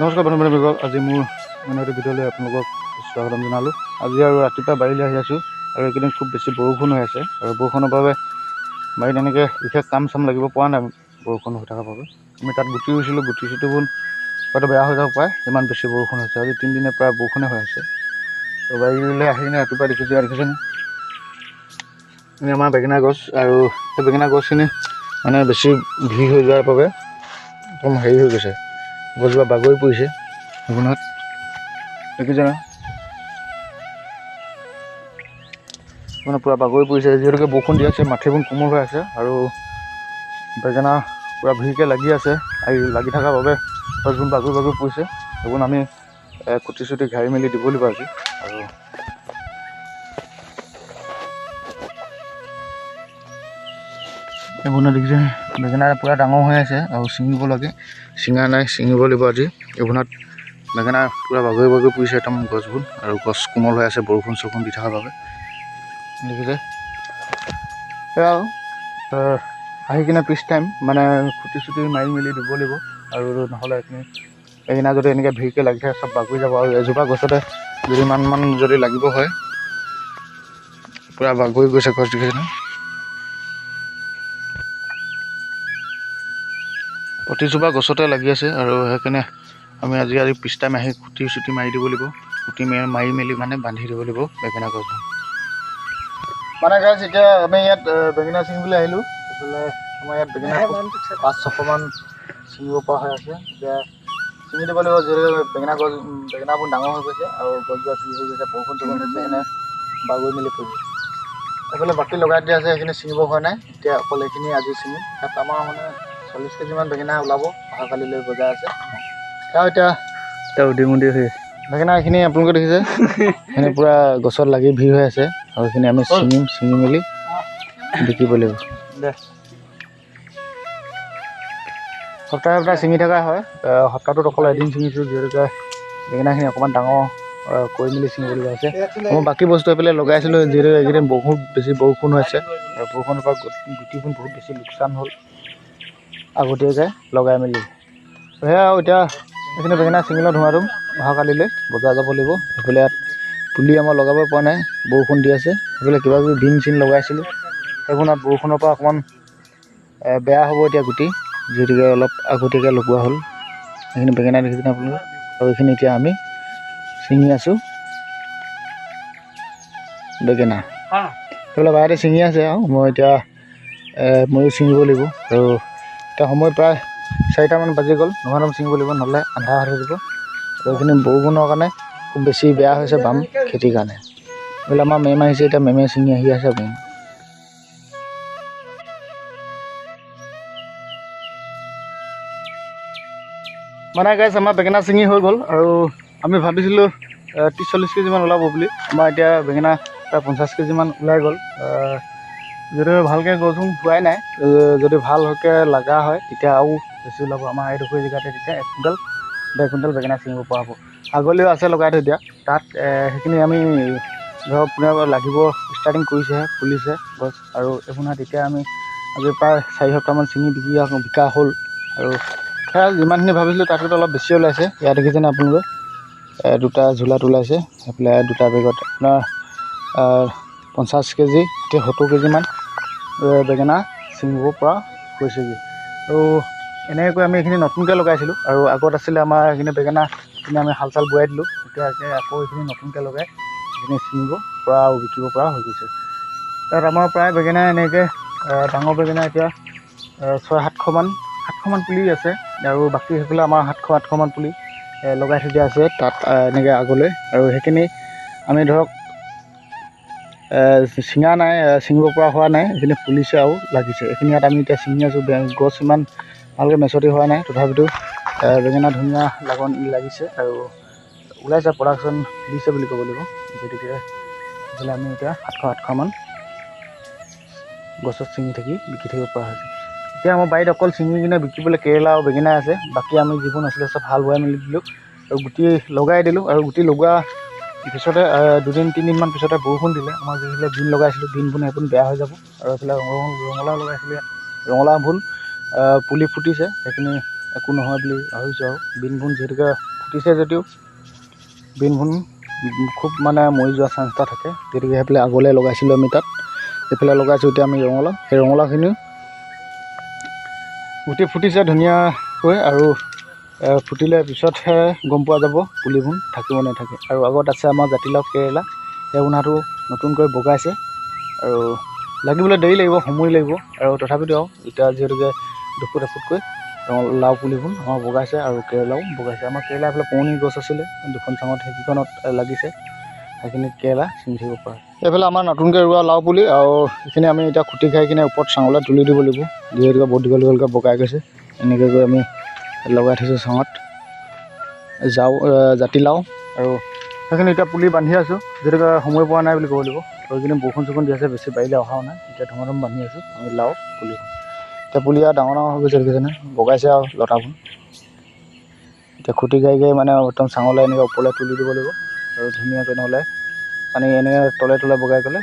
নমস্কাৰ বন্ধু বান্ধৱীসকল আজি মোৰ মানে এইটো ভিডিঅ'লৈ আপোনালোকক স্বাগতম জনালোঁ। আজি আৰু ৰাতিপুৱা বাৰীলৈ আহি আছোঁ আৰু এইকেইদিন খুব বেছি বৰষুণ হৈ আছে আৰু বৰষুণৰ বাবে বাৰীত এনেকৈ বিশেষ কাম চাম লাগিব পৰা নাই বৰষুণ হৈ থকাৰ বাবে। আমি তাত গুটি ৰুইছিলোঁ গুটি চুটিবোৰ হয়তো বেয়া হৈ যাব পাৰে ইমান বেছি বৰষুণ হৈছে। আজি তিনিদিনে প্ৰায় বৰষুণে হৈ আছে। তো বাৰীলৈ আহি কিনে ৰাতিপুৱা দেখিছোঁ আৰু এনে আমাৰ বেঙেনা গছ আৰু সেই বেঙেনা গছখিনি মানে বেছি ভিৰ হৈ যোৱাৰ বাবে একদম হেৰি হৈ গৈছে। গছজোপা বাগৰি পৰিছে। আপোনাক দেখিছে না মানে পূৰা বাগৰি পৰিছে যিহেতুকে বৰষুণ দি আছে মাটিবোৰ কোমল হৈ আছে আৰু বেঙেনা পূৰা ভিৰকৈ লাগি আছে আৰু লাগি থকাৰ বাবে গছবোৰ বাগৰি বাগৰি পৰিছে। সেইবোৰ আমি কুটি চুটি ঘাৰি মেলি দিব লাগিব আজি আৰু এইবোৰ দেখিছে বেঙেনা পূৰা ডাঙৰ হৈ আছে আৰু ছিঙিব লাগে। ছিঙা নাই ছিঙিব লাগিব আজি। এইবোৰত বেঙেনা পূৰা বাগৰি বাগৰি পৰিছে একদম গছবোৰ আৰু গছ কোমল হৈ আছে বৰষুণ চৰষুণ দি থকাৰ বাবে। দেখিছে সেয়া আৰু আহ, কিনে পিছ টাইম মানে খুটি চুটি মাৰি মেলি দিব লাগিব। আৰু নহ'লে এইখিনি বেঙেনা যদি এনেকৈ ভিৰকৈ লাগি থাকে চব বাগৰি যাব। আৰু এজোপা গছতে যদি ইমানমান যদি লাগিব হয় পূৰা বাগৰি গৈছে গছ দেখিছেনে প্ৰতিজোপা গছতে লাগি আছে আৰু সেইকাৰণে আমি আজি আজি পিছ টাইম আহি খুটি চুটি মাৰি দিব লাগিব। খুটি মাৰি মাৰি মেলি মানে বান্ধি দিব লাগিব বেঙেনা গছবোৰ মানে গাছ এতিয়া আমি ইয়াত বেঙেনা ছিঙিবলৈ আহিলোঁ। এইফালে আমাৰ ইয়াত বেঙেনা পাঁচ ছশমান ছিঙিব পৰা হৈ আছে। এতিয়া ছিঙি দিব লাগিব যিহেতু বেঙেনা গছ বেঙেনাবোৰ ডাঙৰ হৈ গৈছে আৰু গছজোপা ভিৰ হৈ গৈছে বৰষুণ চৰষুণ হৈছে সেইকাৰণে বাগৰি মেলি পৰিছে এইফালে বাকী লগাই দিয়া আছে সেইখিনি ছিঙিব হোৱা নাই। এতিয়া অকল এইখিনি আজি ছিঙিম। তাত আমাৰ মানে চল্লিছ কেজিমান বেঙেনা ওলাব অহাকালিলৈ বজাৰ আছে। সেয়া এতিয়া এতিয়া উদি মুদি হৈ আছে। বেঙেনা এইখিনি আপোনালোকে দেখিছে এইখিনি পূৰা গছত লাগি ভিৰ হৈ আছে আৰু এইখিনি আমি ছিঙিম ছিঙি মেলি বিকিব লাগিব। সপ্তাহে সপ্তাহে ছিঙি থকা হয় সপ্তাহটোত অকল এদিন ছিঙিছোঁ যিহেতুকে বেঙেনাখিনি অকণমান ডাঙৰ কৰি মেলি ছিঙিবলগীয়া হৈছে। মই বাকী বস্তু এইফালে লগাইছিলোঁ যিহেতু এইকেইদিন বহুত বেছি বৰষুণ হৈছে আৰু বৰষুণৰ পৰা গুটি- গুটিবোৰ বহুত বেছি লোকচান হ'ল। আগতীয়াকৈ লগাই মেলি। সেয়া আৰু এতিয়া এইখিনি বেঙেনা ছিঙিলে ধোঁৱাটো অহাকালিলৈ বজাৰ যাব লাগিব। সেইফালে ইয়াত পুলি আমাৰ লগাব পৰা নাই বৰষুণ দি আছে। সেইফালে কিবা কিবি বিন চিন লগাইছিলোঁ। সেইবোৰ বৰষুণৰ পৰা অকণমান বেয়া হ'ব এতিয়া গুটি। যিহেতুকে অলপ আগতীয়াকৈ লগোৱা হ'ল। সেইখিনি বেঙেনা দেখিছেনে আপোনালোকে আৰু এইখিনি এতিয়া আমি ছিঙি আছোঁ। বেঙেনা। সেইফালে বাহিৰতে ছিঙি আছে আৰু মই এতিয়া ময়ো ছিঙিব লাগিব। আৰু এতিয়া সময় প্ৰায় চাৰিটামান বাজি গ'ল। নোহোৱাম ছিঙিব লাগিব নহ'লে আন্ধাৰ হৈ থাকিব। আৰু এইখিনি বৰষুণৰ কাৰণে খুব বেছি বেয়া হৈছে বাম খেতিৰ কাৰণে। এইফালে আমাৰ মেম আহিছে এতিয়া মেমে ছিঙি আহি আছে আপুনি মানে গাইছ আমাৰ বেঙেনা ছিঙি হৈ গ'ল আৰু আমি ভাবিছিলোঁ ত্ৰিছ চল্লিছ কেজিমান ওলাব বুলি। আমাৰ এতিয়া বেঙেনা প্ৰায় পঞ্চাছ কেজিমান ওলাই গ'ল। যদি ভালকৈ গছবোৰ হোৱাই নাই যদি ভালকৈ লগা হয় তেতিয়া আৰু বেছি ওলাব আমাৰ এইডোখৰ জেগাতে তেতিয়া এক কুইণ্টেল ডেৰ কুইণ্টেল বেঙেনা ছিঙিব পৰা হ'ব। আগলৈও আছে লগাই থৈ দিয়া। তাত সেইখিনি আমি ধৰক পুনৰ লাগিব ষ্টাৰ্টিং কৰিছেহে ফুলিছে গছ। আৰু এইবোৰ তেতিয়া আমি আজি প্ৰায় চাৰি সপ্তাহমান ছিঙি বিকি বিকা হ'ল। আৰু সেয়া যিমানখিনি ভাবিছিলোঁ তাতকৈ অলপ বেছি ওলাইছে। ইয়াত দেখিছেনে আপোনালোকে এ, দুটা ঝোলাত ওলাইছে। সেইফালে দুটা বেগত আপোনাৰ পঞ্চাছ কেজি এতিয়া সত্তৰ কেজিমান। বেঙেনা ছিঙিব পৰা হৈছেগৈ। আৰু এনেকৈ আমি এইখিনি নতুনকৈ লগাইছিলোঁ আৰু আগত আছিলে আমাৰ এইখিনি বেঙেনা এইখিনি আমি হাল চাল বোৱাই দিলোঁ এতিয়া আকৌ এইখিনি নতুনকৈ লগাই এইখিনি ছিঙিব পৰা আৰু বিকিব পৰা হৈ গৈছে। তাত আমাৰ প্ৰায় বেঙেনা এনেকৈ ডাঙৰ বেঙেনা এতিয়া ছয় সাতশমান সাতশমান পুলি আছে আৰু বাকী সেইফালে আমাৰ সাতশ আঠশমান পুলি লগাই থৈ দিয়া আছে তাত এনেকৈ আগলৈ। আৰু সেইখিনি আমি ধৰক ছিঙা নাই এ, ছিঙিব পৰা হোৱা নাই এইখিনি ফুলিছে আৰু লাগিছে। এইখিনি ইয়াত আমি এতিয়া ছিঙি আছোঁ গছ ইমান ভালকৈ মেচতি হোৱা নাই তথাপিতো বেঙেনা ধুনীয়া লাগন লাগিছে আৰু ওলাইছে প্ৰডাকশ্যন দিছে বুলি ক'ব লাগিব। গতিকে এইফালে আমি এতিয়া সাতশ আঠশমান গছত ছিঙি থাকি বিকি থাকিব পৰা হৈছে। এতিয়া আমাৰ বাৰীত অকল ছিঙি কিনে বিকিবলৈ কেৰেলা আৰু বেঙেনা আছে বাকী আমি যিবোৰ নাছিলে চব হাল বোৱাই মেলি দিলোঁ আৰু গুটি লগাই দিলোঁ আৰু গুটি লগোৱা পিছতে দুদিন তিনিদিনমান পিছতে বৰষুণ দিলে। আমাৰ যিবিলাক বিন লগাইছিলোঁ বিনবোৰ সেইবোৰ বেয়া হৈ যাব। আৰু এইফালে ৰঙালাও লগাইছিলোঁ ৰঙালাও ভুল। পুলি ফুটিছে সেইখিনি একো নহয় বুলি ভাবিছোঁ আৰু। বিন ভোন যিহেতুকে ফুটিছে যদিও বিন ভোন খুব মানে মৰি যোৱা চান্স এটা থাকে। গতিকে সেইফালে আগলৈ লগাইছিলোঁ আমি তাত। এইফালে লগাইছোঁ এতিয়া আমি ৰঙালাও। সেই ৰঙালাওখিনিও গুটি ফুটিছে ধুনীয়াকৈ আৰু ফুটিলে পিছতহে গম পোৱা যাব পুলিবোৰ থাকিব নাথাকে। আৰু আগত আছে আমাৰ জাতিলাও কেৰেলা সেই উনাটো নতুনকৈ বগাইছে। আৰু লাগিবলৈ দেৰি লাগিব সময় লাগিব। আৰু তথাপিতো আৰু এতিয়া যিহেতুকে দুফুট এফুটকৈ লাও পুলিবোৰ আমাৰ বগাইছে আৰু কেৰেলাও বগাইছে। আমাৰ কেৰেলা এইফালে পুৰণি গছ আছিলে দুখন চাঙত সেইকেইখনত লাগিছে। সেইখিনি কেৰেলা ছিঙি থাকিব পৰা এইফালে আমাৰ নতুনকৈ ৰোৱা লাও পুলি আৰু সেইখিনি আমি এতিয়া খুটি খাই কিনে ওপৰত চাঙলৈ তুলি দিব লাগিব। যিহেতুকে বহুত দীঘল দীঘলকৈ বগাই গৈছে এনেকৈ গৈ আমি লগাই থৈছোঁ চাঙত। যাওঁ জাতিলাও আৰু সেইখিনি এতিয়া পুলি বান্ধি আছোঁ। যিহেতুকে সময় পোৱা নাই বুলি ক'ব লাগিব। আৰু এইখিনি বৰষুণ চৰষুণ দি আছে বেছি পাৰিলে অহাও নাই। এতিয়া ধুমা ধুম বান্ধি আছোঁ আমি লাও পুলি এতিয়া পুলি আৰু ডাঙৰ ডাঙৰ হৈ গৈছে দেখিছেনে? বগাইছে আৰু লতাবোৰ। এতিয়া খুটি গাই গাই মানে একদম চাঙলৈ এনেকৈ ওপৰলৈ তুলি দিব লাগিব। আৰু ধুনীয়াকৈ নহ'লে পানী এনেকৈ তলে তলে বগাই গ'লে